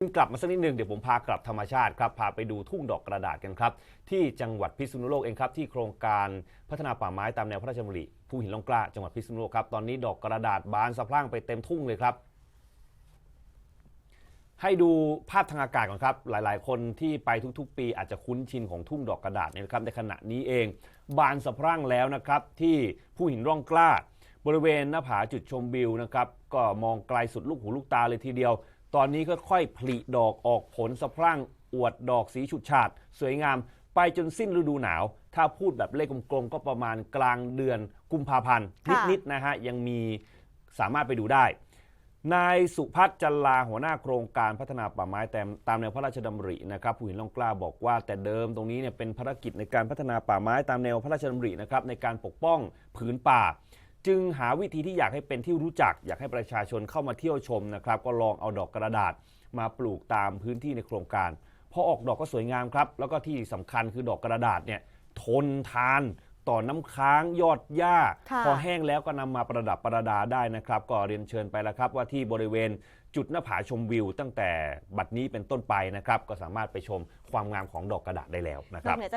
กลับมาสักนิดหนึ่งเดี๋ยวผมพากลับธรรมชาติครับพาไปดูทุ่งดอกกระดาษกันครับ ที่จังหวัดพิษณุโลกเองครับที่โครงการพัฒนาป่าไม้ตามแนวพระราชดำริภูหินร่องกล้าจังหวัดพิษณุโลกครับตอนนี้ดอกกระดาษบานสะพรั่งไปเต็มทุ่งเลยครับ ให้ดูภาพทางอากาศก่อนครับ หลาย ๆ คนที่ไปทุก ๆ ปีอาจจะคุ้นชินของทุ่งดอกกระดาษเนี่ยนะครับในขณะนี้เอง บานสะพรั่งแล้วนะครับ ที่ผู้หินร่องกล้า บริเวณหน้าผาจุดชมวิวนะครับก็มองไกลสุดลูกหูลูกตาเลยทีเดียว ตอนนี้ค่อยๆผลิดอกออกผลสะพรั่งอวดดอกสีฉูดฉาด สวยงาม ไปจนสิ้นฤดูหนาว ถ้าพูดแบบเลขกลมๆก็ประมาณกลางเดือนกุมภาพันธ์ค่ะ นิดๆนะฮะยังมีสามารถไปดูได้ นายสุพัฒน์จันลาหัวหน้าโครงการพัฒนาป่าไม้ตามตามแนวพระราชดำรินะครับผู้เห็นล่องกล้าบอกว่า แต่เดิมตรงนี้เนี่ยเป็นภารกิจในการพัฒนาป่าไม้ตามแนวพระราชดำรินะครับในการปกป้องผืนป่า จึงหาวิธีที่อยากให้เป็นที่รู้จัก อยากให้ประชาชนเข้ามาเที่ยวชมนะครับ ก็ลองเอาดอกกระดาษมาปลูกตามพื้นที่ในโครงการพอออกดอกก็สวยงามครับ แล้วก็ที่สำคัญคือดอกกระดาษเนี่ยทนทานต่อน้ำค้างยอดหญ้าค่ะพอแห้งแล้วก็นำมาประดับประดาได้นะครับ ก็เรียนเชิญไปแล้วครับ ว่าที่บริเวณจุดหน้าผาชมวิว ตั้งแต่บัดนี้เป็นต้นไปนะครับ ก็สามารถไปชมความงามของดอกกระดาษได้แล้วนะคนอรักบเหนือจาก